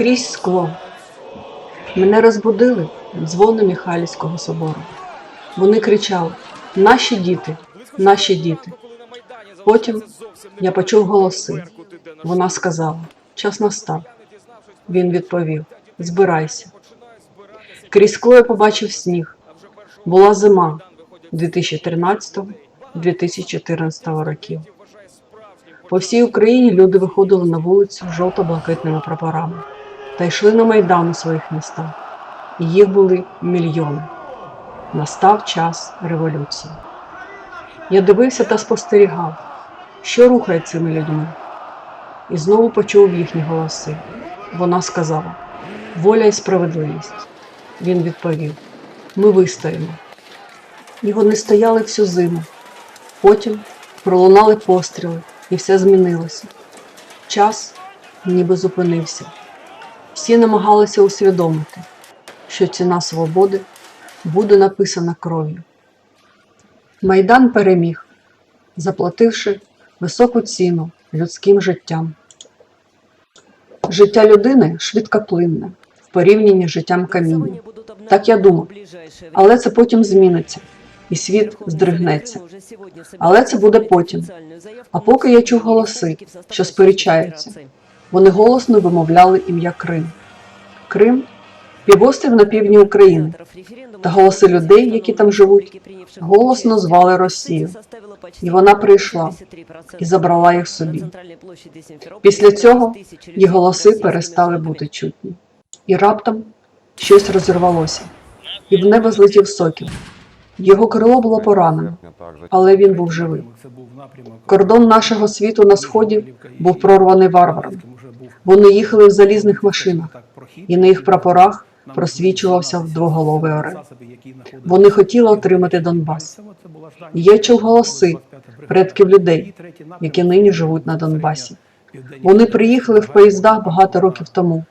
крізь скло. Мене розбудили дзвони Михайлівського собору. Вони кричали: Наші діти, наші діти. Потім я почув голоси. Вона сказала: Час настав. Він відповів: Збирайся. Крізь скло я побачив сніг. Була зима 2013-2014 років. По всій Україні люди виходили на вулицю жовто-блакитними прапорами та йшли на майдан у своїх містах. І їх були мільйони. Настав час революції. Я дивився та спостерігав, що рухає цими людьми. І знову почув їхні голоси. Вона сказала: Воля і справедливість. Він відповів: Ми вистоїмо. І вони стояли всю зиму. Потім пролунали постріли, і все змінилося. Час ніби зупинився. Всі намагалися усвідомити, що ціна свободи буде написана кров'ю. Майдан переміг, заплативши високу ціну людським життям. Життя людини швидкоплинне в порівнянні з життям каміння. Так я думав. Але це потім зміниться, і світ здригнеться. Але це буде потім. А поки я чув голоси, що сперечаються. Вони голосно вимовляли ім'я Крим. Крим півострів на півдні України, та голоси людей, які там живуть, голосно звали Росію. І вона прийшла і забрала їх собі. Після цього їх голоси перестали бути чутні. І раптом щось розірвалося, і в небо злетів сокіл. Його крило було поранено, але він був живий. Кордон нашого світу на сході був прорваний варварами. Вони їхали в залізних машинах, і на їх прапорах просвічувався двоголовий орел. Вони хотіли отримати Донбас. Я чув голоси предків людей, які нині живуть на Донбасі. Вони приїхали в поїздах багато років тому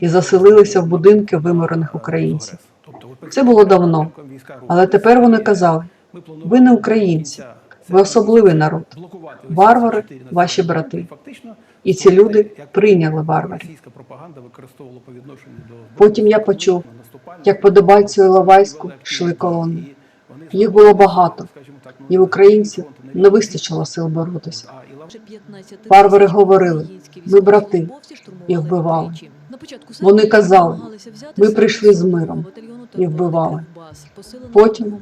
і заселилися в будинки виморених українців. Це було давно, але тепер вони казали: ви не українці, ви особливий народ. Варвари ваші брати. І ці люди прийняли варварів. Потім я почув, як по Дебальцю і Лавайську йшли колони. Їх було багато, і в українців не вистачило сил боротися. Варвари говорили, ми брати, і вбивали. Вони казали, ми прийшли з миром і вбивали. Потім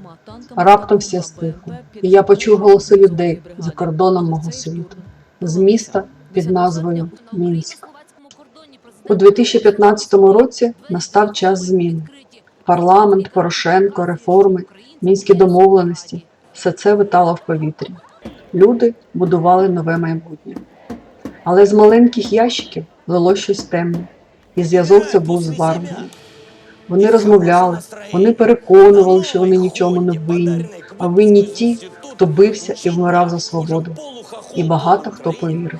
Раптом все стихло, і я почув голоси людей за кордоном мого світу, з міста під назвою Мінськ. У 2015 році настав час змін. Парламент, Порошенко, реформи, мінські домовленості все це витало в повітрі. Люди будували нове майбутнє. Але з маленьких ящиків лило щось темне, і зв'язок це був з варварами. Вони розмовляли, вони переконували, що вони нічому не винні, а винні ті, хто бився і вмирав за свободу. І багато хто повірив.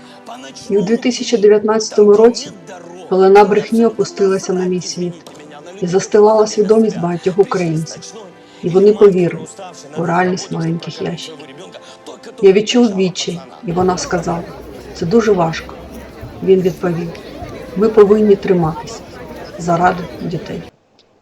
І у 2019 році пелена брехні опустилася на мій світ і застилала свідомість багатьох українців. І вони повірили у реальність маленьких ящиків. Я відчув відчай, і вона сказала: це дуже важко. Він відповів: ми повинні триматися заради дітей.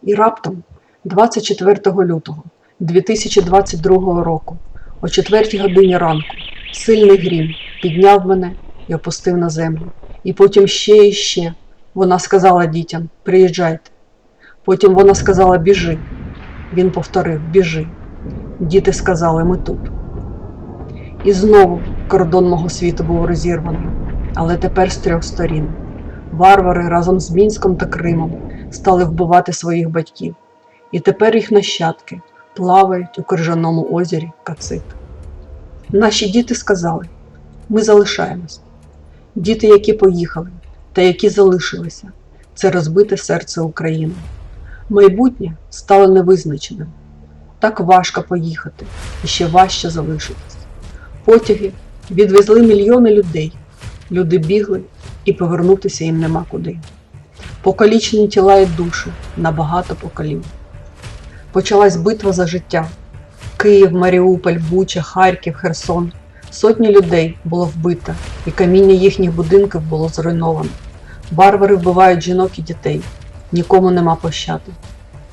І раптом, 24 лютого 2022 року, о 4 годині ранку, сильний грім підняв мене і опустив на землю. І потім ще і ще вона сказала дітям: приїжджайте. Потім вона сказала біжи. Він повторив біжи. Діти сказали ми тут. І знову кордон мого світу був розірваний, але тепер з трьох сторін. Варвари разом з Мінськом та Кримом стали вбивати своїх батьків, і тепер їх нащадки плавають у крижаному озері Кацит. Наші діти сказали: ми залишаємось. Діти, які поїхали, та які залишилися, це розбите серце України. Майбутнє стало невизначеним. Так важко поїхати і ще важче залишитись. Потяги відвезли мільйони людей. Люди бігли і повернутися їм нема куди. Покалічені тіла і душі на багато поколінь. Почалась битва за життя. Київ, Маріуполь, Буча, Харків, Херсон. Сотні людей було вбито, і каміння їхніх будинків було зруйновано. Варвари вбивають жінок і дітей. Нікому нема пощади.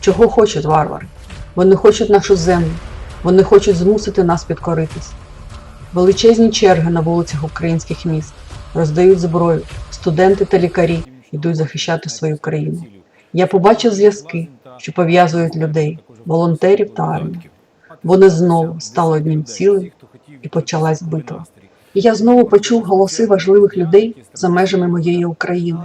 Чого хочуть варвари? Вони хочуть нашу землю. Вони хочуть змусити нас підкоритись. Величезні черги на вулицях українських міст роздають зброю. Студенти та лікарі йдуть захищати свою країну. Я побачив зв'язки, що пов'язують людей, волонтерів та армію. Вони знову стали одним цілим, і почалась битва. І я знову почув голоси важливих людей за межами моєї України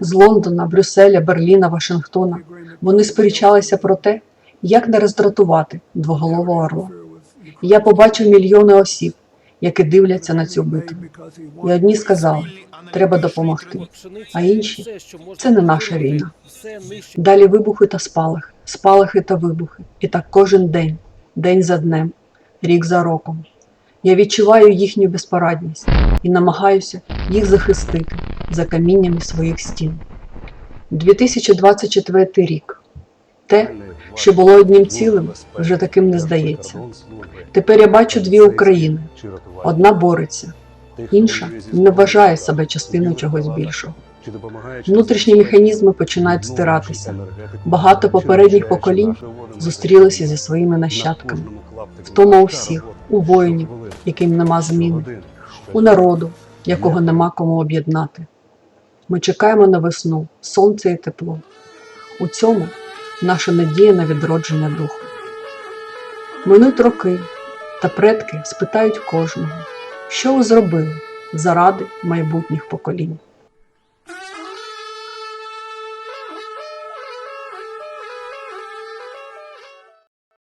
з Лондона, Брюсселя, Берліна, Вашингтона. Вони сперечалися про те, як не роздратувати двоголового орла. Я побачив мільйони осіб, які дивляться на цю битву. І одні сказали, треба допомогти, а інші це не наша війна. Далі вибухи та спалахи, спалахи та вибухи. І так кожен день, день за днем, рік за роком. Я відчуваю їхню безпорадність і намагаюся їх захистити за каміннями своїх стін. 2024 рік. Те, що було одним цілим, вже таким не здається. Тепер я бачу дві України. Одна бореться, інша не вважає себе частиною чогось більшого. Внутрішні механізми починають стиратися. Багато попередніх поколінь зустрілися зі своїми нащадками. Втома у всіх, у воїнів, яким нема зміни, у народу, якого нема кому об'єднати. Ми чекаємо на весну, сонце і тепло. У цьому наша надія на відродження духу. Минуть роки, та предки спитають кожного, що ви зробили заради майбутніх поколінь.